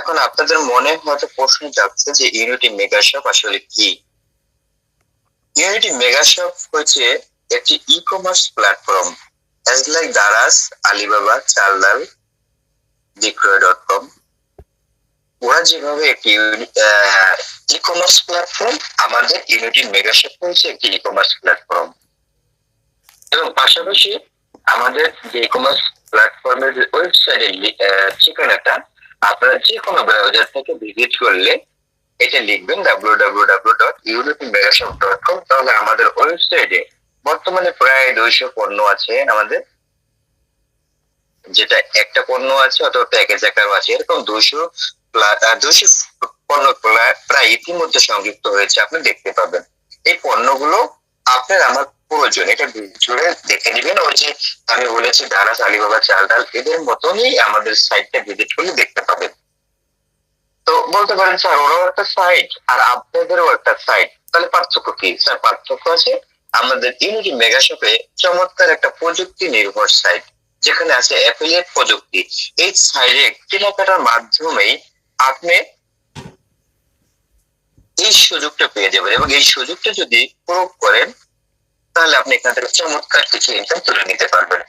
এখন আপনাদের মনে হয়তো প্রশ্ন যাচ্ছে যে ইউনিটি মেগাশপ আসলে কি? ইউনিটি মেগাশপ হচ্ছে একটি e commerce platform as like Daraz Alibaba Chaldal Bikroy dot com ওরা যেভাবে একটি ই কমার্স প্ল্যাটফর্ম আমাদের ইউনিটি মেগাশপ হচ্ছে একটি ই কমার্স প্ল্যাটফর্ম এবং পাশাপাশি আমাদের যে ই কমার্স প্ল্যাটফর্মের ওয়েবসাইটের ঠিকানাটা আপনারা যে কোনো ব্রাউজার থেকে ভিজিট করলে এটা লিখবেন ডাব্লিউ ডাব্লিউ ডাব্লিউ ডট ইউরোপি মেগাশপ ডট কম তাহলে আমাদের ওয়েবসাইটে বর্তমানে প্রায় দুইশো পণ্য আছে আমাদের। যেটা একটা পণ্য আছে অথবা প্যাকেজ আকারও আছে, এরকম দুইশো দুইশো পণ্য প্রায় ইতিমধ্যে সংযুক্ত হয়েছে, আপনি দেখতে পাবেন। এই পণ্যগুলো আপনার আমার প্রয়োজন এটা জুড়ে দেখে নেবেন ওই যে আমি বলেছি দারাস আলিবাবা চাল ডাল, এদের মতনই আমাদের সাইটটা ভিজিট করলে দেখতে পাবেন। তো বলতে পারেন, স্যার, ওরাও একটা সাইট আর আপনাদেরও একটা সাইট তাহলে পার্থক্য কি? স্যার, পার্থক্য আছে, আমাদের ইউনিটি মেগাশপে চমৎকার একটা প্রযুক্তি নির্ভর সাইট যেখানে আছে অ্যাফিলিয়েট প্রযুক্তি। এই সাইটে কেনাকাটার মাধ্যমেই আপনি এই সুযোগটা পেয়ে যাবেন, এবং এই সুযোগটা যদি প্রয়োগ করেন তাহলে আপনি এখান থেকে চমৎকার কিছু ইনকাম তুলে নিতে পারবেন।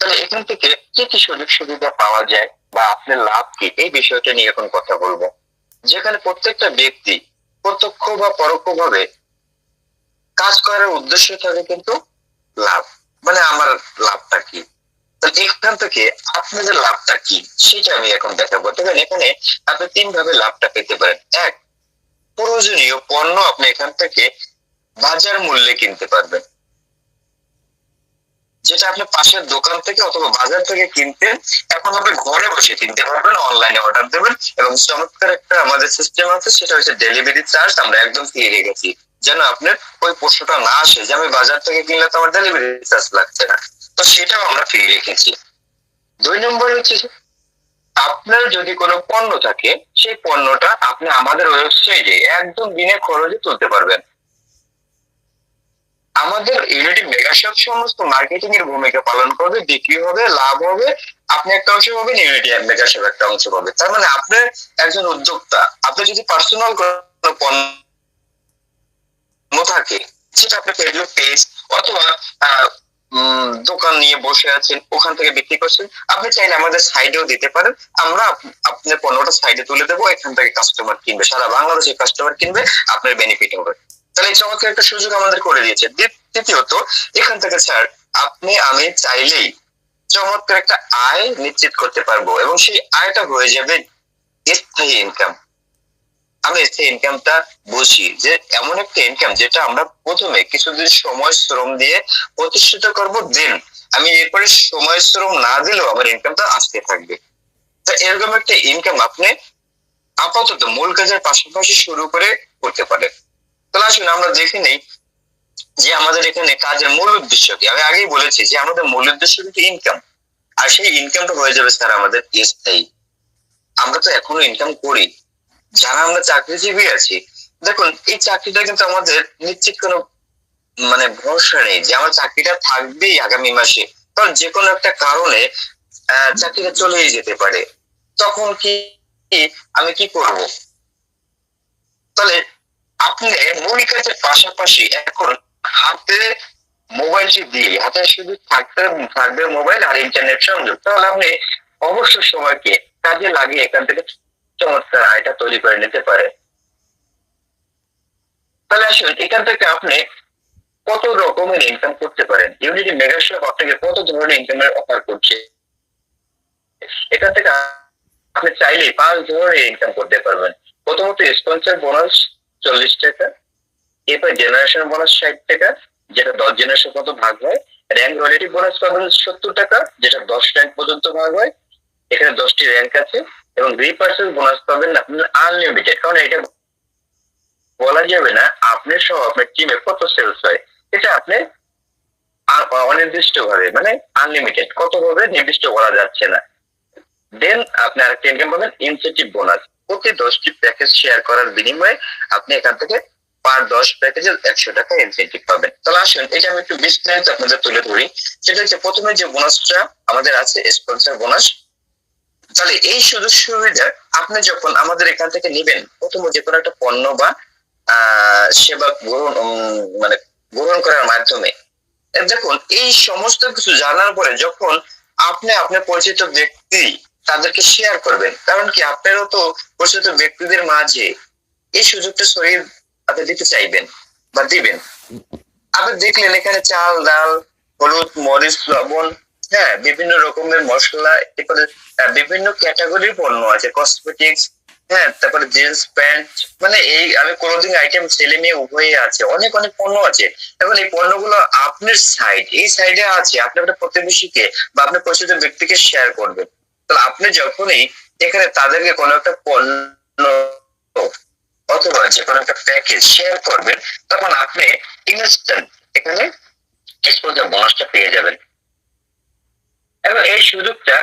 তাহলে এখান থেকে কি কি সুযোগ সুবিধা পাওয়া যায় বা আপনার লাভ কি? এই বিষয়টা নিয়ে এখন কথা বলব। যেখানে প্রত্যেকটা ব্যক্তি প্রত্যক্ষ বা পরোক্ষ ভাবে কাজ করার উদ্দেশ্য থাকে কিন্তু লাভ। মানে আমার লাভটা কি? এখান থেকে আপনাদের লাভটা কি? সেটা আমি এখন দেখাবো। দেখেন, এখানে আপনি তিন ভাবে লাভটা পেতে পারেন। এক, প্রয়োজনীয় পণ্য আপনি এখান থেকে বাজার মূল্যে কিনতে পারবেন। যেটা আপনি পাশের দোকান থেকে অথবা বাজার থেকে কিনতেন, এখন আপনি ঘরে বসে কিনতে পারবেন অনলাইনে অর্ডার দেবেন এবং চমৎকার একটা আমাদের সিস্টেম আছে, সেটা হচ্ছে ডেলিভারি চার্জ আমরা একদম ফ্রি রেখেছি যেন আপনার ওই প্রশ্নটা না আসে যে আমি বাজার থেকে কিনলে তো আমার ডেলিভারি চার্জ লাগছে না। তো সেটাও আমরা ফ্রি রেখেছি দুই নম্বর হচ্ছে আপনার যদি কোনো পণ্য থাকে, সেই পণ্যটা আপনি আমাদের ওয়েবসাইটে একদম বিনা খরচে তুলতে পারবেন। আমাদের ইউনিটি মেগাশপ সমস্ত মার্কেটিং এর ভূমিকা পালন করবে, বিক্রি হবে, লাভ হবে। আপনি একটা অংশ পাবেন ইউনিটি মেগাশপ একটা অংশ পাবে। তার মানে আপনি একজন উদ্যোক্তা, আপনি যদি পার্সোনাল কোনো পণ্য থাকে, সেটা আপনি ফেসবুক পেজ অথবা দোকান নিয়ে বসে আছেন, ওখান থেকে বিক্রি করছেন, আপনি চাইলে আমাদের সাইডেও দিতে পারেন। আমরা আপ- আপনার পণ্যটা সাইডে তুলে দেবো, এখান থেকে কাস্টমার কিনবে, সারা বাংলাদেশের কাস্টমার কিনবে, আপনার বেনিফিট হবে। তাহলে এই চমৎকার একটা সুযোগ আমাদের করে দিয়েছে। দ্বিত- তৃতীয়ত এখান থেকে স্যার আপনি, আমি চাইলেই চমৎকার একটা আয় নিশ্চিত করতে পারব এবং সেই আয়টা হয়ে যাবে স্থায়ী ইনকাম আমি স্থায়ী ইনকামটা বুঝি যে এমন একটা ইনকাম যেটা আমরা প্রথমে কিছুদিন সময় শ্রম দিয়ে প্রতিষ্ঠিত করব দিন আমি এরপরে সময় শ্রম না দিলেও আমার ইনকামটা আসতে থাকবে। তা এরকম একটা ইনকাম আপনি আপাতত মূল কাজের পাশাপাশি শুরু করে করতে পারেন। তাহলে আসুন আমরা দেখে নেই যে আমাদের এখানে কাজের মূল উদ্দেশ্য কি। আমি আগেই বলেছি যে আমাদের মূল উদ্দেশ্য কিন্তু ইনকাম আর সেই ইনকামটা হয়ে যাবে স্যার আমাদের স্থায়ী আমরা তো এখনও ইনকাম করি। যারা আমরা চাকরিজীবী আছি, দেখুন, এই চাকরিটা কিন্তু আমাদের নিশ্চিত কোনো মানে ভরসা নেই যে আমার চাকরিটা থাকবেই আগামী মাসে। কারণ যে কোনো একটা কারণে চাকরিটা চলেই যেতে পারে। তখন কি আমি কি করব? তাহলে আপনি মূল কাজের পাশাপাশি এখন হাতে মোবাইলটি দিয়ে, হাতে শুধু থাকতে, থাকবে মোবাইল আর ইন্টারনেট সংযোগ। তাহলে আপনি অবসর সময়কে কাজে লাগিয়ে এখান থেকে চমৎকার আয়টা তৈরি করে নিতে পারে তাহলে আসুন, এখান থেকে আপনি কত রকমের ইনকাম করতে পারেন? ইউনিটি মেগাশপ আপনাকে কত ধরনের ইনকামের অফার করছে? এখান থেকে আপনি চাইলে পাঁচ ধরনের ইনকাম করতে পারবেন। প্রথমত স্পন্সর বোনাস চল্লিশ টাকা। এরপর জেনারেশন বোনাস ষাট টাকা, যেটা দশ জেনারেশন মতো ভাগ হয়। র্যাঙ্ক রয়্যালিটি বোনাস পাবেন সত্তর টাকা, যেটা দশ র্যাঙ্ক পর্যন্ত ভাগ হয়। এখানে দশটি র্যাঙ্ক আছে। এবং দুই পার্সেন্ট বোনাস পাবেন আপনার আনলিমিটেড কারণ এটা বলা যাবে না আপনার সহ আপনার টিমে কত সেলস হয়। এটা আপনি অনির্দিষ্ট ভাবে মানে আনলিমিটেড কত ভাবে নির্দিষ্ট বলা যাচ্ছে না। দেন আপনি আরেকটা ইনকাম পাবেন ইনসেন্টিভ বোনাস প্রতি দশটি প্যাকেজ শেয়ার করার বিনিময়ে আপনি এখান থেকে পার দশ প্যাকেজে একশো টাকা ইনসেন্টিভ পাবেন। তাহলে আসুন, এটা আমি একটু বিস্তারিত আপনাদের তুলে ধরি। সেটা হচ্ছে প্রথমে যে বোনাসটা আমাদের আছে স্পন্সর বোনাস তাহলে এই সুযোগ সুবিধা আপনি যখন আমাদের এখান থেকে নেবেন, প্রথমে যে কোনো একটা পণ্য বা সেবা গ্রহণ মানে গ্রহণ করার মাধ্যমে, দেখুন, এই সমস্ত কিছু জানার পরে যখন আপনি আপনার পরিচিত ব্যক্তি তাদেরকে শেয়ার করবেন। কারণ কি, আপনারও তো পরিচিত ব্যক্তিদের মাঝে এই সুযোগটা ছড়িয়ে আপনি দিতে চাইবেন বা দিবেন। আপনি দেখলেন এখানে চাল, ডাল, হলুদ, মরিচ, লবণ হ্যাঁ বিভিন্ন রকমের মশলা, এরপরে বিভিন্ন ক্যাটাগরির পণ্য আছে। কসমেটিক্স হ্যাঁ তারপরে জিন্স প্যান্ট মানে এই আমি ক্লোদিং আইটেম ছেলে মেয়ে উভয়ই আছে। অনেক অনেক পণ্য আছে। এখন এই পণ্যগুলো আপনার সাইড এই সাইডে আছে। আপনি আপনার প্রতিবেশীকে বা আপনার পরিচিত ব্যক্তিকে শেয়ার করবেন। তাহলে আপনি যখনই এখানে তাদেরকে কোনো একটা পণ্য অথবা যে কোনো একটা প্যাকেজ শেয়ার করবেন, তখন আপনি ইনস্ট্যান্ট এখানে এক্সপোজার বোনাসটা পেয়ে যাবেন। এবং এই সুযোগটা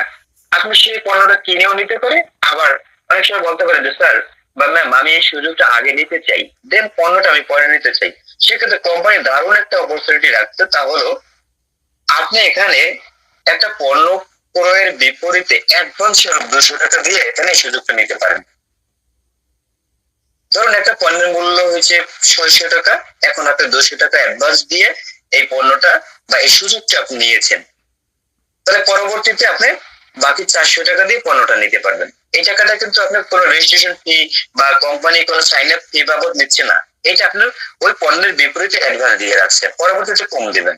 আপনি সেই পণ্যটা কিনেও নিতে পারে আবার অনেক সময় বলতে পারে যে, স্যার, বা ম্যাম আমি এই সুযোগটা আগে নিতে চাই দেন পণ্যটা আমি পরে নিতে চাই। সেক্ষেত্রে কোম্পানি দারুণ একটা অপরচুনিটি রাখছে। তা হলো, আপনি এখানে একটা পণ্য ক্রয়ের বিপরীতে অ্যাডভান্স দুশো টাকা দিয়ে এখানে সুযোগটা নিতে পারেন। ধরুন একটা পণ্যের মূল্য হয়েছে ছয়শো টাকা, এখন আপনি দুশো টাকা অ্যাডভান্স দিয়ে এই পণ্যটা বা এই সুযোগটা আপনি নিয়েছেন। তাহলে পরবর্তীতে আপনি বাকি চারশো টাকা দিয়ে পণ্যটা নিতে পারবেন। এই টাকাটা কিন্তু আপনার কোনো রেজিস্ট্রেশন ফি বা কোম্পানি কোনো সাইন আপ ফি বাবদ নিচ্ছে না। এটা আপনার ওই পণ্যের বিপরীতে অ্যাডভান্স দিয়ে রাখছে। পরবর্তীতে কম দিবেন।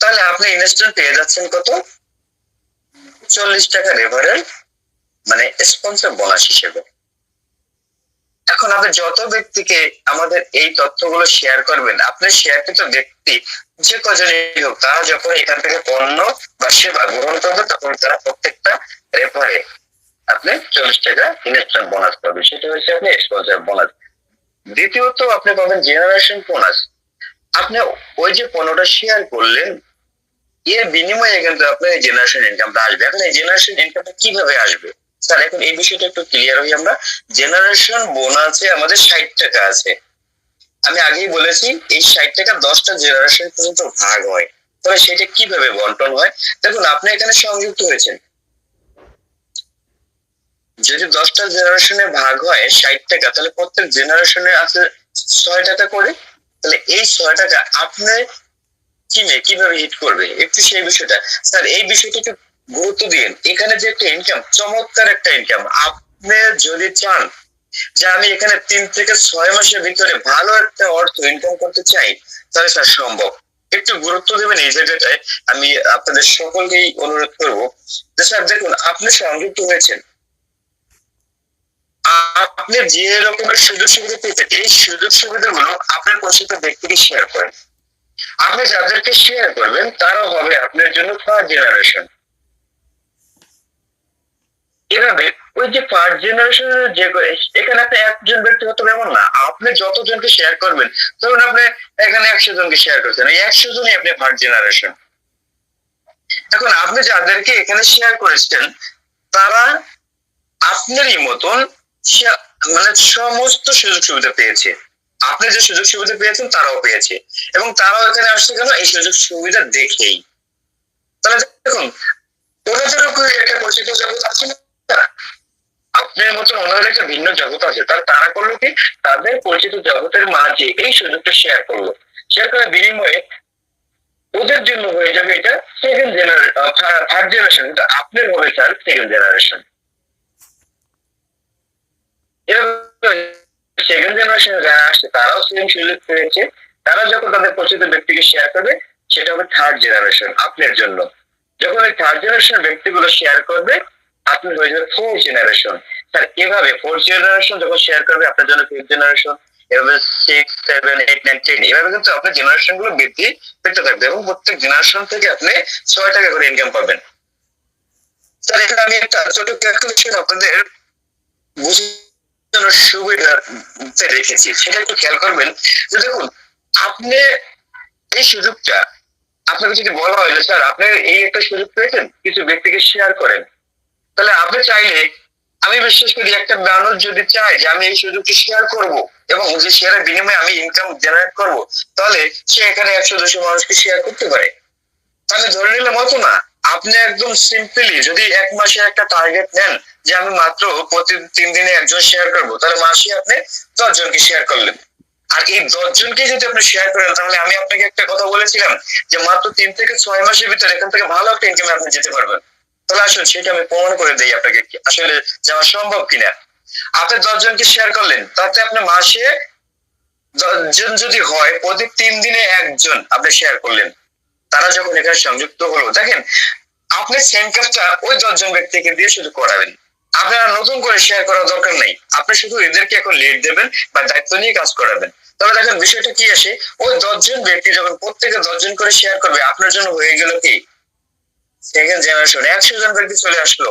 তাহলে আপনি ইনস্ট্যান্ট পেয়ে যাচ্ছেন কত? চল্লিশ টাকা রেফারেল মানে স্পন্সর বোনাস হিসেবে। এখন আপনি যত ব্যক্তিকে আমাদের এই তথ্যগুলো শেয়ার করবেন আপনার শেয়ারকৃত ব্যক্তি, যে কজনই হোক, তারা যখন এখান থেকে পণ্য বা সেবা গ্রহণ করবে, তখন তারা প্রত্যেকটা রেফারে আপনি চল্লিশ টাকা ইনস্ট্যান্ট বোনাস পাবেন। সেটা হচ্ছে আপনি এক্সপোজার বোনাস দ্বিতীয়ত, আপনি পাবেন জেনারেশন বোনাস আপনি ওই যে পণ্যটা শেয়ার করলেন এর বিনিময়ে কিন্তু আপনার জেনারেশন ইনকামটা আসবে। এখন এই জেনারেশন ইনকামটা কীভাবে আসবে? স্যার, এখন এই বিষয়টা একটু ক্লিয়ার হই আমরা। জেনারেশন বোনাসে আমাদের ষাট টাকা আছে। আমি আগেই বলেছি, এই ষাট টাকা দশটা জেনারেশন পর্যন্ত ভাগ হয়। তবে সেটা কীভাবে বন্টন হয়? দেখুন, আপনি এখানে সংযুক্ত হয়েছেন। যদি দশটা জেনারেশনে ভাগ হয় ষাট টাকা, তাহলে প্রত্যেক জেনারেশনে আছে ছয় টাকা করে। তাহলে এই ছয় টাকা আপনি কিনে কীভাবে হিট করবে? একটু সেই বিষয়টা। স্যার, এই বিষয়টা একটু গুরুত্ব দিন এখানে যে একটা ইনকাম চমৎকার একটা ইনকাম আপনি যদি চান যে আমি এখানে তিন থেকে ছয় মাসের ভিতরে ভালো একটা অর্থ ইনকাম করতে চাই, তাহলে স্যার সম্ভব। একটু গুরুত্ব দেবেন এই জায়গাটায়। আমি আপনাদের সকলকেই অনুরোধ করব যে স্যার, দেখুন, আপনি সংযুক্ত হয়েছেন। আপনি যে রকমের সুযোগ সুবিধা পেয়েছেন, এই সুযোগ সুবিধাগুলো আপনার পরিচিত ব্যক্তিকে শেয়ার করেন। আপনি যাদেরকে শেয়ার করবেন তারা হবে আপনার জন্য ফার্স্ট জেনারেশন এভাবে ওই যে ফার্স্ট জেনারেশনের যে এখানে আপনি একজন ব্যক্তি হতে এমন না, আপনি যতজনকে শেয়ার করবেন, ধরুন আপনি এখানে একশো জনকে শেয়ার করছেন, এই একশো জনই আপনি ফার্স্ট জেনারেশন এখন আপনি যাদেরকে এখানে শেয়ার করেছেন, তারা আপনারই মতন মানে সমস্ত সুযোগ সুবিধা পেয়েছে। আপনি যে সুযোগ সুবিধা পেয়েছেন, তারাও পেয়েছে। এবং তারাও এখানে আসছে কেন? এই সুযোগ সুবিধা দেখেই। তাহলে দেখুন ওনাদেরও একটা পরিচিত জগৎ আছে আপনার মতন ওনাদের একটা ভিন্ন জগৎ আছে। তার তারা করল কি? তাদের পরিচিত জগতের মাঝে এই সুযোগটা শেয়ার করল। শেয়ার করার বিনিময়ে ওদের জন্য হয়ে যাবে এটা সেকেন্ড জেনারেশন থার্ড জেনারেশন কিন্তু আপনার হবে sir second generation second generation যারা আসছে, তারাও সেম সুযোগ পেয়েছে। তারা যখন তাদের পরিচিত ব্যক্তিকে শেয়ার করবে, সেটা হবে থার্ড জেনারেশন আপনার জন্য। যখন এই থার্ড জেনারেশন ব্যক্তিগুলো শেয়ার করবে আপনি হয়ে যাবে ফোর জেনারেশন স্যার, এভাবে ফোর জেনারেশন যখন শেয়ার করবে, আপনার জন্য ফিফথ জেনারেশন এভাবে six seven eight nine ten এভাবে কিন্তু আপনার জেনারেশনগুলো বৃদ্ধি পেতে থাকবে এবং প্রত্যেক জেনারেশন থেকে আপনি ছয় টাকা করে ইনকাম পাবেন। স্যার, এখানে আমি একটা ছোট ক্যালকুলেশন আপনাদের বুঝানোর সুবিধাতে রেখেছি। সেটা একটু খেয়াল করবেন। যে দেখুন, আপনি এই সুযোগটা আপনাকে যদি বলা হয় যে, স্যার, আপনি এই একটা সুযোগ পেয়েছেন, কিছু ব্যক্তিকে শেয়ার করেন। তাহলে আপনি চাইলে, আমি বিশ্বাস করি একটা মানুষ যদি চায় যে, আমি এই সুযোগটি শেয়ার করব এবং যে শেয়ারের বিনিময়ে আমি ইনকাম জেনারেট করব, তাহলে সে এখানে একশো, দুশো মানুষকে শেয়ার করতে পারে। তাহলে ধরে নিলাম অত না, আপনি একদম সিম্পলি যদি এক মাসে একটা টার্গেট নেন যে আমি মাত্র প্রতি তিন দিনে একজন শেয়ার করব, তাহলে মাসে আপনি দশ জনকে শেয়ার করলেন আর এই দশ জনকে যদি আপনি শেয়ার করেন, তাহলে আমি আপনাকে একটা কথা বলেছিলাম যে মাত্র তিন থেকে ছয় মাসের ভিতরে এখান থেকে ভালো একটা ইনকামে আপনি যেতে পারবেন। তাহলে আসুন, সেটা আমি প্রমাণ করে দিই আপনাকে আসলে যাওয়া সম্ভব কিনা। আপনি দশ জনকে শেয়ার করলেন, তাতে আপনি মাসে দশজন যদি হয়, প্রতি তিন দিনে একজন আপনি শেয়ার করলেন। তারা যখন এখানে সংযুক্ত হলো, দেখেন, আপনি সেম কাজটা ওই দশজন ব্যক্তিকে দিয়ে শুধু করাবেন। আপনারা নতুন করে শেয়ার করার দরকার নেই। আপনি শুধু এদেরকে এখন লিড দেবেন বা দায়িত্ব নিয়ে কাজ করাবেন। তবে দেখেন, বিষয়টা কি আসে? ওই দশজন ব্যক্তি যখন প্রত্যেকে দশজন করে শেয়ার করবে, আপনার জন্য হয়ে গেল কি? সেকেন্ড জেনারেশন একশো জন ব্যক্তি চলে আসলো।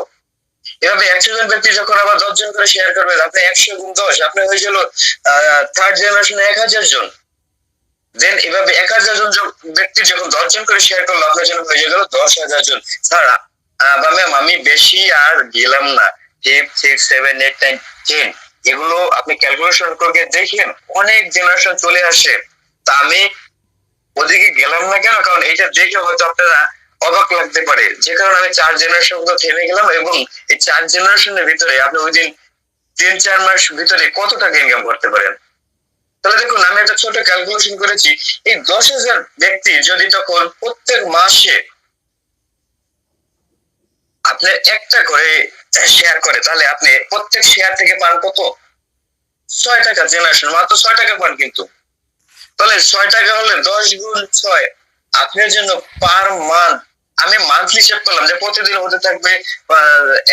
এভাবে একশো জন ব্যক্তি যখন আবার দশ জন করে শেয়ার করবেন আপনি একশো গুণ দশ, আপনি হয়ে গেল থার্ড জেনারেশন এক হাজার জন। দেন এভাবে এক হাজার জন ব্যক্তি যখন দশ জন করে শেয়ার করল, আপনার জন্য হয়ে গেল দশ হাজার জন। স্যার বা ম্যাম আমি বেশি আর গেলাম না। Five six seven eight nine ten এগুলো আপনি ক্যালকুলেশন করে দেখেন অনেক জেনারেশন চলে আসে। তা আমি ওদিকে গেলাম না কেন? কারণ এটা দেখে হয়তো আপনারা অবাক লাগতে পারে। যে কারণে আমি চার জেনারেশন মতো থেমে গেলাম এবং এই চার জেনারেশনের ভিতরে আপনি ওই দিন তিন, চার মাস ভিতরে কত টাকা ইনকাম করতে পারেন? তাহলে দেখুন, আমি একটা ছোট ক্যালকুলেশন করেছি। এই দশ হাজার ব্যক্তি যদি তখন প্রত্যেক মাসে আপনার একটা করে শেয়ার করে, তাহলে আপনি প্রত্যেক শেয়ার থেকে পান কত? ছয় টাকা জেনারেশন মাত্র ছয় টাকা পান কিন্তু। তাহলে ছয় টাকা হলে দশ গুণ ছয়, আপনার জন্য পার মান্থ আমি মান্থলি হিসাব করলাম যে প্রতিদিন হতে থাকবে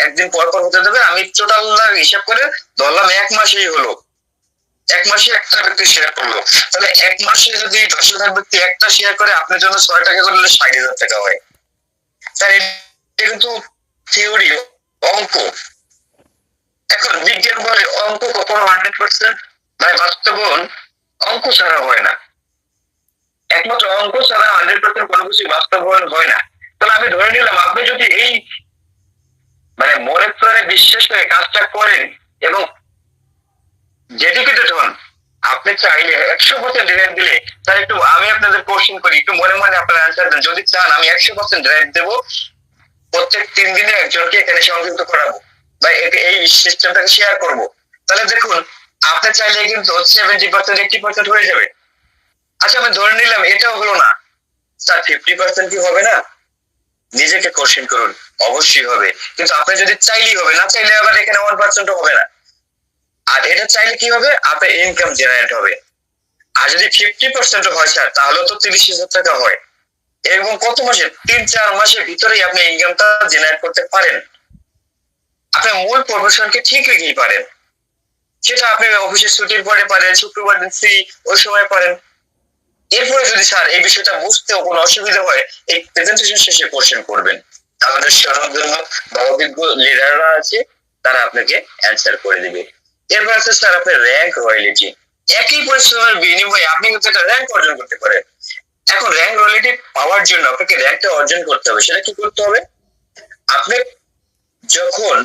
একদিন পর পর হতে দেবে আমি টোটাল হিসাব করে ধরলাম এক মাসেই হলো। এক মাসে একটা ব্যক্তি শেয়ার করল। তাহলে এক মাসে যদি দশ হাজার ব্যক্তি একটা শেয়ার করে, আপনার জন্য ছয় টাকা করলে ষাট হাজার টাকা হয়। তাই এটা কিন্তু থিওরি, অঙ্ক। এখন বিজ্ঞান বলে অঙ্ক কখনো হান্ড্রেড পার্সেন্ট মানে বাস্তবন অঙ্ক ছাড়া হয় না। একমাত্র অঙ্ক ছাড়া হান্ড্রেড পার্সেন্ট কোনো কিছু বাস্তবায়ন হয় না। তাহলে আমি ধরে নিলাম, আপনি যদি এই মানে মনে প্রাণে বিশ্বাস করে কাজটা করেন এবং ডেডিকেটেড হন, আপনি চাইলে একশো পার্সেন্ট ড্রাইভ দিলে, তাহলে একটু আমি আপনাদের কোশ্চেন করি, একটু মনে মনে আপনার অ্যান্সার দেন। যদি চান, আমি একশো পার্সেন্ট ড্রাইভ দেবো। প্রত্যেক তিন দিনে একজনকে এখানে সংযুক্ত করাবো বা এই সিস্টেমটাকে শেয়ার করব। তাহলে দেখুন, আপনি চাইলে কিন্তু সেভেন্টি পার্সেন্ট এইটি পার্সেন্ট হয়ে যাবে। আচ্ছা আমি ধরে নিলাম, এটাও হলো না। স্যার ফিফটি পার্সেন্ট কি হবে না? নিজেকে কোশ্চেন করুন, অবশ্যই হবে। কিন্তু আপনি যদি চাইলেই হবে, না চাইলে আবার এখানে ওয়ান পার্সেন্ট হবে না। আর এটা চাইলে কি হবে? আপনার ইনকাম জেনারেট হবে। আর যদি ফিফটি পার্সেন্ট হয়, স্যার, তাহলে তো তিরিশ হাজার টাকা হয়। এবং কত মাসে? তিন, চার মাসের ভিতরেই আপনি ইনকামটা জেনারেট করতে পারেন। আপনার মূল প্রফেশনকে ঠিক রেখেই পারেন। সেটা আপনি অফিসের ছুটির পরে পারেন, শুক্রবার দিন ফ্রি ওই সময় পারেন। এরপরে যদি স্যার এই বিষয়টা বুঝতেও কোনো অসুবিধা হয়, এই প্রেজেন্টেশন শেষে কোশ্চেন করবেন। আমাদের জন্য বা লিডাররা আছে, তারা আপনাকে অ্যান্সার করে দিবে। এরপর আছে স্যার আপনার র্যাঙ্ক রয়্যালিটি একই পরিশ্রমের বিনিময়ে আপনি কিন্তু একটা র্যাঙ্ক অর্জন করতে পারেন। এখন র্যাঙ্ক রয়্যালিটি পাওয়ার জন্য আপনাকে র্যাঙ্কটা অর্জন করতে হবে। সেটা কি করতে হবে? আপনি যখন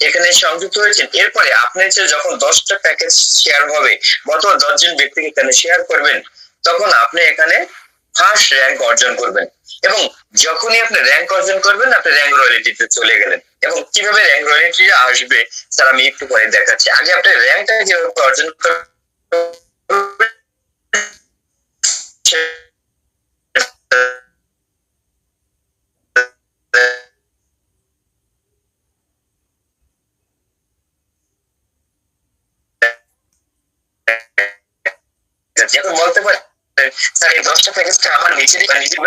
এখানে সংযুক্ত হয়েছেন, এরপরে আপনি যে যখন দশটা প্যাকেজ শেয়ার হবে অথবা দশজন ব্যক্তিকে এখানে শেয়ার করবেন, তখন আপনি এখানে ফার্স্ট র্যাঙ্ক অর্জন করবেন। এবং যখনই আপনি র্যাঙ্ক অর্জন করবেন, আপনি র্যাঙ্ক রয়্যালিটিতে চলে গেলেন। এবং কীভাবে র্যাঙ্ক রয়্যালিটি আসবে, স্যার, আমি একটু পরে দেখাচ্ছি। আগে আপনি র্যাঙ্কটা কীভাবে অর্জন করবেন যখন বলতে পারেন স্যার এই দশটা প্যাকেজটা আমার নিজেরই নিজের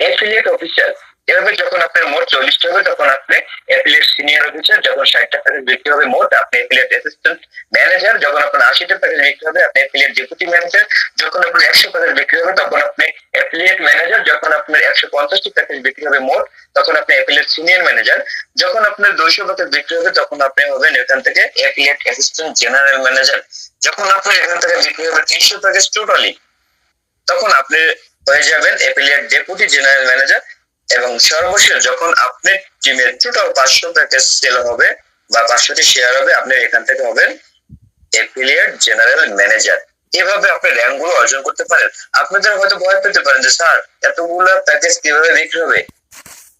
অ্যাফিলিয়েট অফিসার এভাবে যখন আপনার মোট চল্লিশটা হবে, তখন আপনি অ্যাফিলিয়েট সিনিয়র অফিসার যখন ষাটটা প্যাকেজ বিক্রি হবে মোট, আপনি অ্যাফিলিয়েট অ্যাসিস্ট্যান্ট ম্যানেজার যখন আপনার আশিটা প্যাকেজ বিক্রি হবে, আপনি অ্যাফিলিয়েট ডেপুটি ম্যানেজার যখন আপনার একশো প্যাকেজ বিক্রি হবে, তখন আপনি অ্যাফিলিয়েট ম্যানেজার যখন আপনার একশো পঞ্চাশটি প্যাকেজ বিক্রি হবে মোট, তখন আপনি অ্যাফিলিয়েট সিনিয়র ম্যানেজার যখন আপনার দুইশো প্যাকেজ বিক্রি হবে, তখন আপনি হবেন এখান থেকে অ্যাফিলিয়েট অ্যাসিস্ট্যান্ট জেনারেল ম্যানেজার যখন আপনার এখান থেকে বিক্রি হবে তিনশো প্যাকেজ টোটালি তখন আপনি হয়ে যাবেন অ্যাফিলিয়েট ডেপুটি জেনারেল ম্যানেজার এবং সর্বশেষ যখন আপনার টিমের টোটাল পাঁচশো প্যাকেজ সেল হবে বা পাঁচশোটি শেয়ার হবে, আপনি এখান থেকে হবেন অ্যাফিলিয়েট জেনারেল ম্যানেজার এভাবে আপনি র্যাঙ্কগুলো অর্জন করতে পারেন। আপনাদের হয়তো ভয় পেতে পারেন যে, স্যার, এতগুলো প্যাকেজ কীভাবে বিক্রি হবে?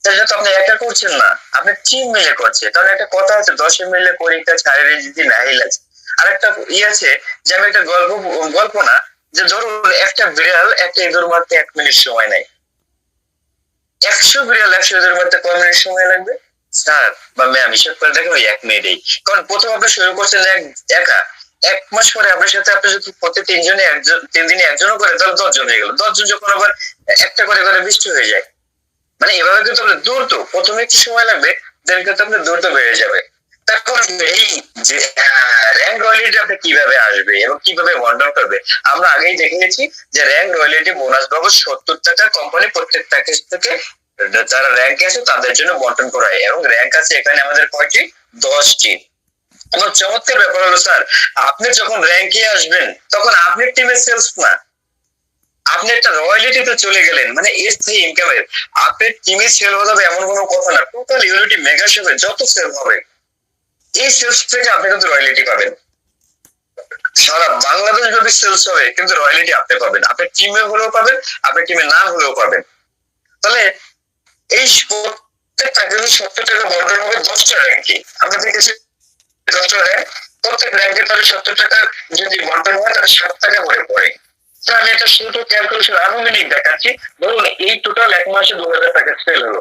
সেটা তো আপনি একা করছেন না। আপনি টিম মিলে করছে। কারণ একটা কথা আছে, দশে মিলে পরীক্ষা ছাড়ে যদি নাহিল আছে। আর একটা ই আছে যে, আমি একটা গল্প গল্প না, যে ধরুন একটা বিড়াল একটা ইঁদুর মারতে এক মিনিট সময় নেয়। একশো বিড়াল একশো মারতে কয় মিনিট সময় লাগবে? স্যার, বা ম্যাম হিসাব করে দেখেন ওই এক মিনিটেই কারণ প্রথম আপনি শুরু করছেন এক, একা। এক মাস পরে আপনার সাথে আপনি যদি প্রতি তিনজনে একজন তিন দিনে একজনও করে, তাহলে দশজন হয়ে গেল। দশজন যখন আবার একটা করে করে বৃষ্টি হয়ে যায়। মানে এভাবে কিন্তু আপনার তো প্রথমে একটু সময় লাগবে দেন কিন্তু আপনার তো বেড়ে যাবে তারপর এই যে র্যাঙ্ক রয়্যালিটি আপনি কীভাবে আসবে এবং কীভাবে বন্টন করবে? আমরা আগেই দেখে গেছি যে র্যাঙ্ক রয়্যালিটি বোনাস বাবদ সত্তর টাকা কোম্পানি প্রত্যেক প্যাকেজ থেকে যারা র্যাঙ্কে আছে তাদের জন্য বন্টন করা হয় এবং র্যাঙ্ক আছে এখানে আমাদের কয়টি? দশটি। এবং চমৎকার ব্যাপার হলো, স্যার, আপনি যখন র্যাঙ্কে আসবেন, তখন আপনার টিমের সেলস না। আপনি একটা রয়্যালিটিতে চলে গেলেন মানে স্থায়ী ইনকামের আপনার টিমে সেল হবে এমন কোনো কথা না। টোটাল ইউনিটি মেগা শপে যত সেল হবে এই সেলস থেকে আপনি কিন্তু রয়্যালিটি পাবেন। সারা বাংলাদেশ ব্যাপী সেলস হবে, কিন্তু রয়্যালিটি আপনি পাবেন। আপনার টিমে হলেও পাবেন আপনার টিমে না হলেও পাবেন। তাহলে এই প্রত্যেক প্যাকেজে সত্তর টাকা বন্টন হবে দশটা র্যাঙ্কে আমরা দেখেছি দশটা র্যাঙ্ক প্রত্যেক র্যাঙ্কে তাহলে সত্তর টাকা যদি বন্টন হয়, তাহলে ষাট টাকা করে পড়ে। আমি একটা শুধু ক্যালকুলেশন আনুমানিক দেখাচ্ছি। ধরুন, এই টোটাল এক মাসে দু হাজার টাকা সেল হলো।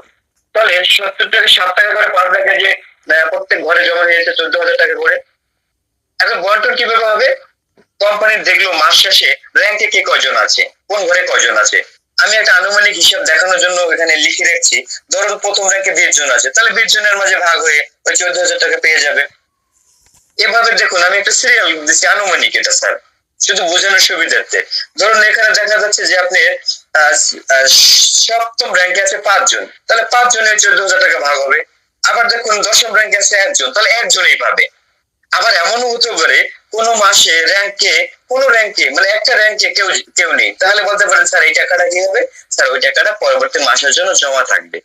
তাহলে সত্তর টাকা ষাট টাকা করে পার প্যাকেজে প্রত্যেক ঘরে জমা হয়েছে চোদ্দ হাজার টাকা করে। এখন বন্টন কীভাবে হবে? কোম্পানি দেখল মাস শেষে র্যাঙ্কে কে কজন আছে? কোন ঘরে কজন আছে? আমি একটা আনুমানিক হিসাব দেখানোর জন্য এখানে লিখে রাখছি। ধরুন প্রথম র্যাঙ্কে বিশ জন আছে। তাহলে বিশ জনের মাঝে ভাগ হয়ে ওই চোদ্দ হাজার টাকা পেয়ে যাবে। এভাবে দেখুন, আমি একটা সিরিয়াল দিচ্ছি, আনুমানিক এটা স্যার শুধু বোঝানোর সুবিধার্থে। ধরুন এখানে দেখা যাচ্ছে যে আপনি সপ্তম র্যাঙ্কে আছে পাঁচজন। তাহলে পাঁচ জনের চোদ্দ হাজার টাকা ভাগ হবে। আবার দেখুন দশম র্যাঙ্কে আছে একজন, তাহলে একজনই পাবে। আবার এমনও হতে পারে, কোনো মাসে র্যাঙ্কে কোন র্যাঙ্কে মানে একটা র্যাঙ্কে কেউ কেউ নেই। তাহলে বলতে পারেন, স্যার, এই টাকাটা কি হবে? স্যার, ওই টাকাটা পরবর্তী মাসের জন্য জমা থাকবে।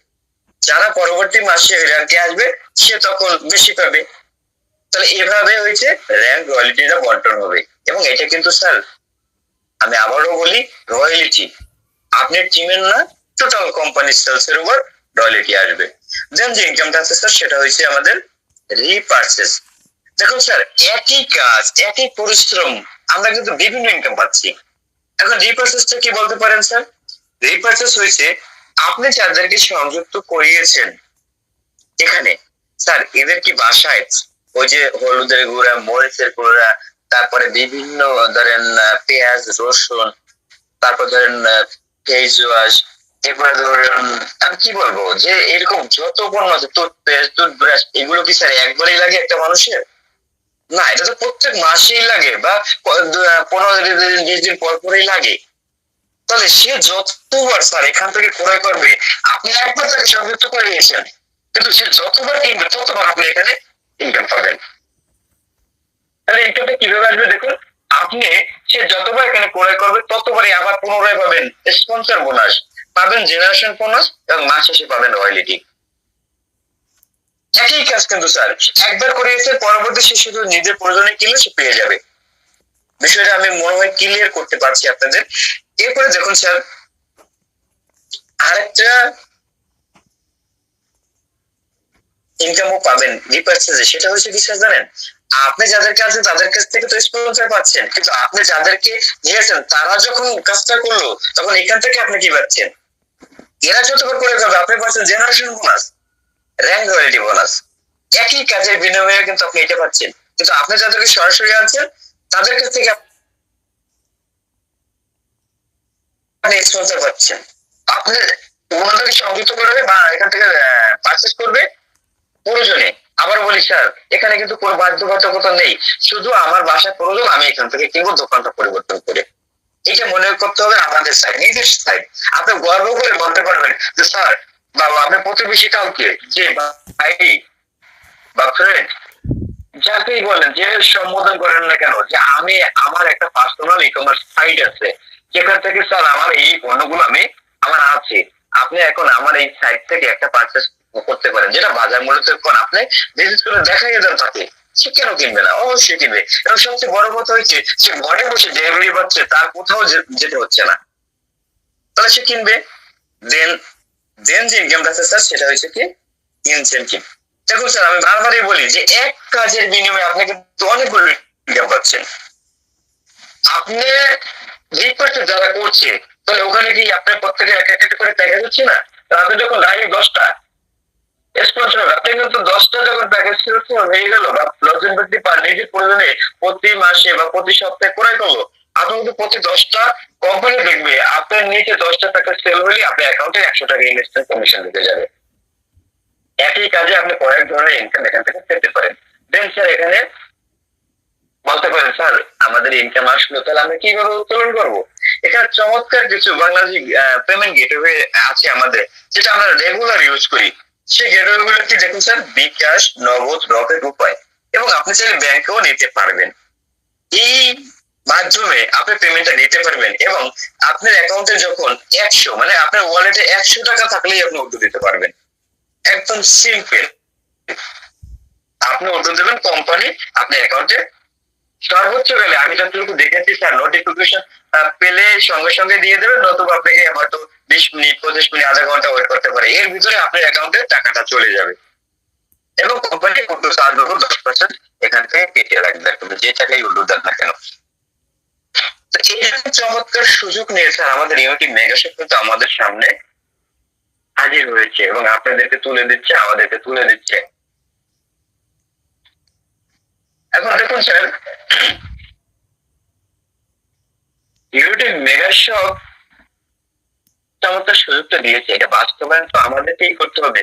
যারা পরবর্তী মাসে ওই র্যাঙ্কে আসবে, সে তখন বেশি পাবে। তাহলে এভাবে হয়েছে র্যাঙ্ক রয়্যালিটিটা বন্টন হবে। এবং এটা কিন্তু, স্যার, আমি আবারও বলি রয়্যালিটি আপনার টিমের না টোটাল কোম্পানির সেলস এর উপর রয়্যালিটি আসবে। দেন যে ইনকামটা আছে স্যার সেটা হচ্ছে আমাদের রিপার্চেস দেখুন স্যার, একই কাজ, একই পরিশ্রম আমরা কিন্তু বিভিন্ন ইনকাম পাচ্ছি। এখন রিপার্চেসটা কি বলতে পারেন স্যার? রিপার্চেস হয়েছে আপনি যাদেরকে সংযুক্ত করিয়েছেন, এখানে, স্যার, এদের কি বাসায়, ওই যে হলুদের গুঁড়া, মরিচের গুঁড়া, তারপরে বিভিন্ন ধরেন পেঁয়াজ, রসুন, তারপর ধরেন ফেস ওয়াশ এরপরে ধরেন আমি কি বলব, যে এরকম যত পণ্য আছে টুথব্রাশ এগুলো কি স্যার একবারই লাগে একটা মানুষের? না, এটা তো প্রত্যেক মাসেই লাগে, বা পনেরো দিন, বিশ দিন পর পরই লাগে। তাহলে সে যতবার স্যার এখান থেকে ক্রয় করবে, আপনি একবার তাকে সংযুক্ত করে নিয়েছেন কিন্তু সে যতবার কিনবে, ততবার আপনি এখানে ইনকাম পাবেন। তাহলে ইনকামটা কীভাবে আসবে দেখুন, আপনি সে যতবার এখানে ক্রয় করবে, ততবারই আবার পুনরায় পাবেন স্পন্সর বোনাস পাবেন জেনারেশন বোনাস এবং মাস শেষে পাবেন রয়্যালিটি একই কাজ কিন্তু স্যার একবার করিয়েছে পরবর্তী সে শুধু নিজের প্রয়োজনে কিনলে সে পেয়ে যাবে। বিষয়টা আমি মনে হয় ক্লিয়ার করতে পারছি আপনাদের। এরপরে দেখুন স্যার আরেকটা ইনকামও পাবেন রিপার্চেজে সেটা হচ্ছে কি স্যার জানেন? আপনি যাদের কাছে তাদের কাছ থেকে তো স্পন্সর পাচ্ছেন। কিন্তু আপনি যাদেরকে নিয়েছেন, তারা যখন কাজটা করল, তখন এখান থেকে আপনি কি পাচ্ছেন? এরা যতবার করে যাবে, আপনি পাচ্ছেন generation bonus rank royalty bonus একই কাজের বিনিময়ে কিন্তু আপনি এটা পাচ্ছেন। কিন্তু আপনি যাদেরকে সরাসরি আনছেন, তাদের কাছ থেকে আপনি স্পন্সর পাচ্ছেন। আপনি ওনাদেরকে সংযুক্ত করবে বা এখান থেকে পারচেস করবে, প্রয়োজনে। আবার বলি, স্যার, এখানে কিন্তু কোনো বাধ্যবাধকতা নেই। শুধু আমার বাসা প্রয়োজন, আমি এখান থেকে কিনবো, দোকানটা পরিবর্তন করে। এটা মনে করতে হবে আমাদের সাইড নিজের সাইড আপনি গর্ব করে বলতে পারবেন যে, স্যার, বাবা, আপনি প্রতিবেশী কাউকে, যে ভাই বা ফ্রেন্ড যাকেই বলেন, যে সম্বোধন করেন না কেন, যে আমি, আমার একটা পার্সোনাল ই কমার্স সাইট আছে, যেখান থেকে, স্যার, আমার এই পণ্যগুলো আমি, আমার আছে আপনি এখন আমার এই সাইট থেকে একটা পারচেস করতে পারেন, যেটা বাজার মূল্য কম। আপনি, বিশেষ করে দেখাই দেন তাকে সে কেন কিনবে না, অবশ্যই কিনবে। এবং সবচেয়ে বড় কথা হচ্ছে সে ঘরে বসে ডেলিভারি পাচ্ছে, তার কোথাও যেতে হচ্ছে না। তাহলে সে কিনবে। দেন দেন যে ইনকামটা আছে স্যার সেটা হচ্ছে কি? ইনসেন্টিভ দেখুন স্যার আমি বারবারই বলি যে এক কাজের বিনিময়ে আপনি কিন্তু অনেকগুলো ইনকাম পাচ্ছেন। আপনি রিকোয়েস্ট যারা করছে, তাহলে ওখানে কি আপনার প্রত্যেকে এক একটা করে প্যাকেজ হচ্ছে না। আপনি যখন ডাইরেক্ট দশটা। কিন্তু দশটা যখন প্যাকেজ হয়ে গেল। বা দশজন ব্যক্তি নিজের প্রয়োজনে প্রতি মাসে বা প্রতি সপ্তাহে ক্রয় করল। আপনি কিন্তু প্রতি দশটা কোম্পানি দেখবে, আপনার নিচে দশটা টাকা সেল হলে আপনার অ্যাকাউন্টে একশো টাকা ইনভেস্টমেন্ট কমিশন দিতে যাবে। একই কাজে আপনি কয়েক ধরনের ইনকাম এখান থেকে পেতে পারেন। দেন স্যার এখানে বলতে পারেন স্যার আমাদের ইনকাম আসলো, তাহলে আমরা কীভাবে উত্তোলন করব? এখানে চমৎকার কিছু বাংলাদেশি পেমেন্ট গেটওয়ে আছে আমাদের, যেটা আমরা রেগুলার ইউজ করি। সেই গেটওয়ে গুলো কি দেখুন স্যার বিকাশ নগদ রকেট উপায় এবং আপনি চাইলে ব্যাংকেও নিতে পারবেন। এই মাধ্যমে আপনি পেমেন্টটা নিতে পারবেন এবং আপনার অ্যাকাউন্টে যখন একশো মানে আপনার ওয়ালেটে একশো টাকা থাকলেই আপনি উঠে দিতে পারবেন। একদম সিম্পল আপনি উঠে দেবেন কোম্পানি আপনার অ্যাকাউন্টে সর্বোচ্চ গেলে আমি যতটুকু দেখেছি স্যার নোটিফিকেশন পেলে সঙ্গে সঙ্গে দিয়ে দেবেন, নতুবা আপনাকে হয়তো বিশ মিনিট, পঁচিশ মিনিট, আধা ঘণ্টা ওয়েট করতে পারে। এর ভিতরে আপনার অ্যাকাউন্টে টাকাটা চলে যাবে। এবং কোম্পানি উর্দু চার্জ দশ পার্সেন্ট এখান থেকে কেটে রাখবে। তুমি যে টাকাই উর্দু দেন না কেন? চমৎকার সুযোগ নিয়ে স্যার, আমাদের ইউনিটি মেগাশপ কিন্তু আমাদের সামনে হাজির হয়েছে এবং আপনাদেরকে তুলে দিচ্ছে, আমাদেরকে তুলে দিচ্ছে। এখন দেখুন স্যার ইউটিউব মেগা শপ চমৎকার সুযোগটা দিয়েছে, এটা বাস্তবায়ন তো আমাদেরকেই করতে হবে।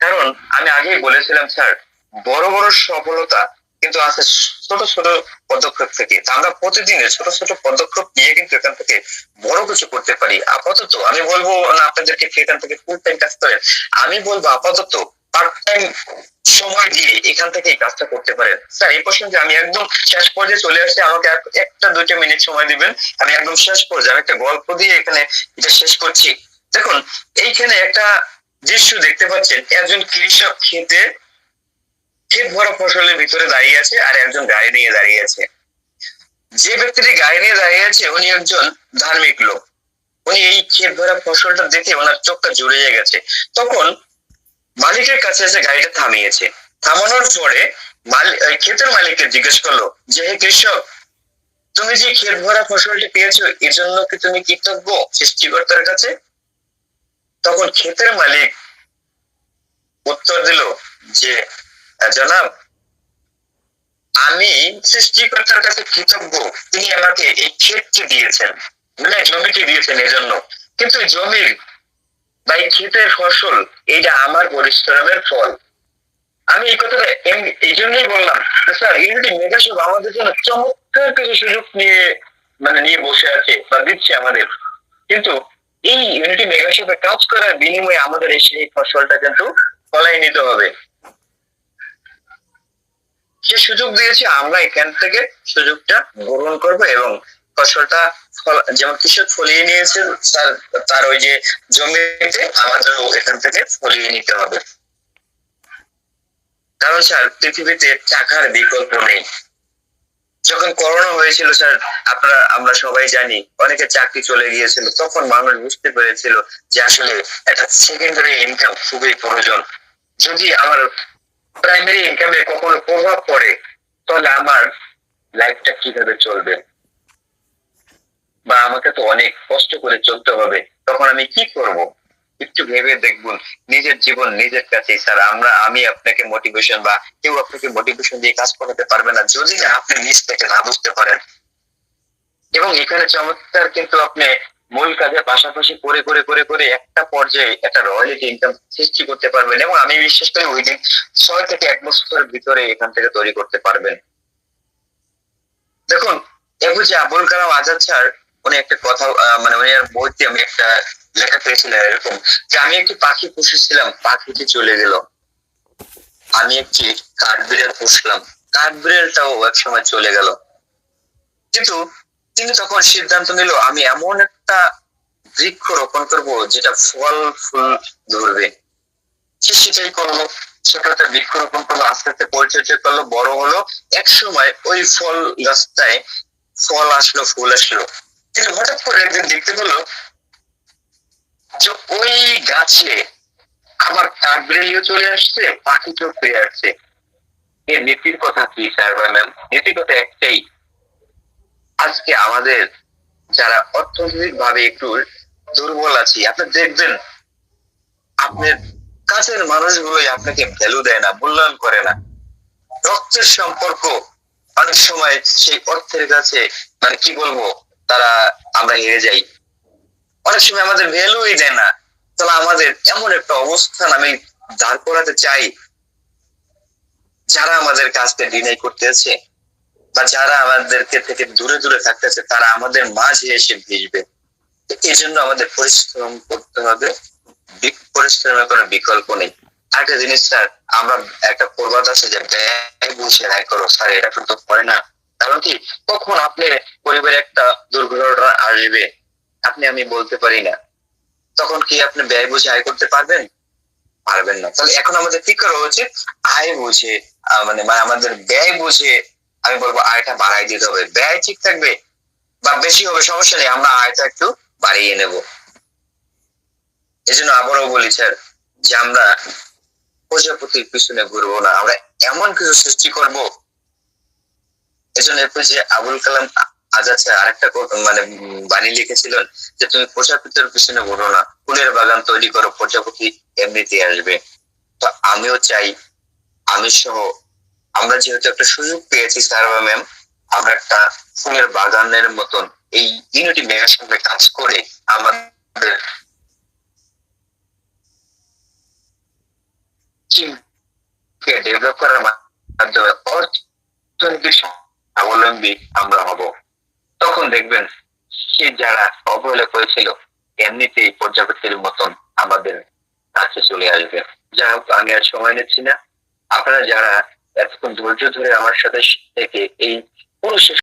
কারণ আমি আগেই বলেছিলাম, স্যার, বড় বড় সফলতা কিন্তু আছে ছোট ছোট পদক্ষেপ থেকে। আমরা প্রতিদিনে ছোট ছোট পদক্ষেপ নিয়ে কিন্তু এখান থেকে বড় কিছু করতে পারি। আপাতত আমি বলব না আপনাদেরকে এখান থেকে ফুল টাইম কাজ করেন। আমি বলব আপাতত পার্ট সময় দিয়ে এখান থেকে কাজটা করতে পারেন। স্যার, এই প্রসঙ্গে আমি একদম শেষ পর্যায়ে চলে আসছি। আমাকে একটা, দুইটা মিনিট সময় দিবেন। আমি একদম শেষ পর্যায়ে আমি একটা গল্প দিয়ে এখানে এটা শেষ করছি। দেখুন, এইখানে একটা দৃশ্য দেখতে পাচ্ছেন। একজন কৃষক খেতে ক্ষেত ভরা ফসলের ভিতরে দাঁড়িয়ে আছে আর একজন গাড়ি নিয়ে দাঁড়িয়ে আছে। যে ব্যক্তিটি গাড়ি নিয়ে দাঁড়িয়ে আছে, উনি একজন ধার্মিক লোক। উনি এই ক্ষেত ভরা ফসলটা দেখে ওনার চোখটা জুড়িয়ে গেছে। তখন মালিকের কাছে এসে গাড়িটা থামিয়েছে। থামানোর পরে ক্ষেতের মালিককে জিজ্ঞেস করল যে হে কৃষক তুমি যে ক্ষেত ভরা ফসলটি পেয়েছ এর জন্য কি তুমি কৃতজ্ঞ সৃষ্টিকর্তার কাছে? তখন ক্ষেতের মালিক উত্তর দিল যে "আহ, জনাব আমি সৃষ্টিকর্তার কাছে কৃতজ্ঞ। তিনি আমাকে এই ক্ষেতটি দিয়েছেন মানে জমিটি দিয়েছেন এজন্য। কিন্তু জমির বা এই ক্ষেতের ফসল এইটা আমার পরিশ্রমের ফল। আমি এই কথাটা এই জন্যই বললাম স্যার ইউনিটি মেগাশপ আমাদের জন্য চমৎকার কিছু সুযোগ নিয়ে মানে নিয়ে বসে আছে বা দিচ্ছে আমাদের, কিন্তু এই ইউনিটি মেগাশপে কাজ করার বিনিময়ে আমাদের এই সেই ফসলটা কিন্তু ফলাই নিতে হবে। সে সুযোগ দিয়েছে, আমরা এখান থেকে সুযোগটা গ্রহণ করব এবং ফসলটা যেমন কৃষক ফলিয়ে নিয়েছে, তার তার ওই যে জমিতে আমাদেরও এখান থেকে ফলিয়ে নিতে হবে। কারণ স্যার, পৃথিবীতে টাকার বিকল্প নেই। যখন করোনা হয়েছিল স্যার, আপনারা, আমরা সবাই জানি, অনেকে চাকরি চলে গিয়েছিল, তখন মানুষ বুঝতে পেরেছিল যে আসলে একটা সেকেন্ডারি ইনকাম খুবই প্রয়োজন। যদি আমার প্রাইমারি ইনকামে কখনো প্রভাব পড়ে, তাহলে আমার লাইফটা কীভাবে চলবে? বা আমাকে তো অনেক কষ্ট করে চলতে হবে, তখন আমি কি করব? একটু ভেবে দেখুন নিজের জীবন নিজের কাছেই। স্যার, আমরা, আমি আপনাকে মোটিভেশন বা কেউ আপনাকে মোটিভেশন দিয়ে কাজ করাতে পারবে না যদি না আপনি নিজ থেকে না বুঝতে পারেন। এবং এখানে চমৎকার কিন্তু আপনি মূল কাজের পাশাপাশি করে করে করে করে একটা পর্যায়ে একটা রয়্যালিটি ইনকাম সৃষ্টি করতে পারবেন এবং আমি বিশ্বাস করি ওই দিন ছয় থেকে এক বছরের ভিতরে এখান থেকে তৈরি করতে পারবেন। দেখুন একুশে আবুল কালাম আজাদ স্যার উনি একটা কথা মানে উনি আর বইতে আমি একটা লেখা পেয়েছিলাম এরকম, যে আমি একটি পাখি পুষেছিলাম, পাখিটি চলে গেল। আমি একটি কাঠবিড়াল পুষলাম, কাঠবিড়ালটাও এক সময় চলে গেল। কিন্তু তিনি তখন সিদ্ধান্ত নিল, আমি এমন একটা বৃক্ষ রোপণ করব, যেটা ফল, ফুল ধরবে। সে সেটাই করল, ছোট একটা বৃক্ষ রোপণ করল, আস্তে আস্তে পরিচর্যা করল, বড় হলো। এক সময় ওই ফল গাছটায় ফল আসলো, ফুল আসলো। কিন্তু হঠাৎ করে একদিন দেখতে পেল যে ওই গাছে আবার কাকবিড়ালিও চলে আসছে পাখি চোখ পেয়ে আসছে। এর নীতির কথা কি, স্যার ম্যাম? নীতির কথা একটাই। আজকে আমাদের যারা অর্থনৈতিক ভাবে একটু দুর্বল আছি, আপনি দেখবেন, আপনার কাছের মানুষগুলোই আপনাকে ভ্যালু দেয় না, মূল্যায়ন করে না। রক্তের সম্পর্ক অনেক সময় সেই অর্থের কাছে মানে কি বলব তারা আমরা হেরে যাই। অনেক সময় আমাদের ভ্যালুই দেয় না। তাহলে আমাদের এমন একটা অবস্থান আমি দাঁড় করাতে চাই। যারা আমাদের কাজকে ডিনাই করতেছে বা যারা আমাদেরকে থেকে দূরে দূরে থাকতেছে, তারা আমাদের মাঝে এসে ভিজবে। এই জন্য আমাদের পরিশ্রম করতে হবে। পরিশ্রমের কোনো বিকল্প নেই। আরেকটা জিনিস, স্যার, আমরা একটা প্রবাদ আছে যে ব্যয় বুঝে আয় করো। স্যার, এটা কিন্তু করে না। কারণ কি কখন আপনি পরিবারে একটা দুর্ঘটনা আসবে, আপনি আমি বলতে পারি না। তখন কি আপনি ব্যয় বুঝে আয় করতে পারবেন? পারবেন না। তাহলে এখন আমাদের কি করা উচিত আয় বুঝে মানে মানে আমাদের ব্যয় বুঝে আমি বলব আয়টা বাড়াই দিতে হবে। ব্যয় ঠিক থাকবে বা বেশি হবে, সমস্যা নেই, আমরা আয়টা একটু বাড়িয়ে নেব। এই জন্য আবারও বলি স্যার যে আমরা প্রজাপতির পিছনে ঘুরবো না, আমরা এমন কিছু সৃষ্টি করব এজন্য এরপর যে আবুল কালাম আজাদ স্যার আরেকটা মানে বাণী লিখেছিলেন যে তুমি প্রজাপতির পিছনে ঘুরো না, ফুলের বাগান তৈরি করো, প্রজাপতি এমনিতে আসবে। তো আমিও চাই, আমি সহ, আমরা যেহেতু একটা সুযোগ পেয়েছি, স্যার বা ম্যাম আমরা একটা ফুলের বাগানের মতন এই ইউনিটি মেগার সঙ্গে কাজ করে আমাদের ডেভেলপ করার মাধ্যমে অর্থনৈতিক স্বাবলম্বী আমরা হব। তখন দেখবেন সে যারা অবহেলা করেছিল, এমনিতেই পর্যাপ্তির মতন আমাদের কাছে চলে আসবে। যা হোক, আমি আর সময় নিচ্ছি না। আপনারা যারা এতক্ষণ ধৈর্য ধরে আমার সাথে থেকে এই পুরো শেষ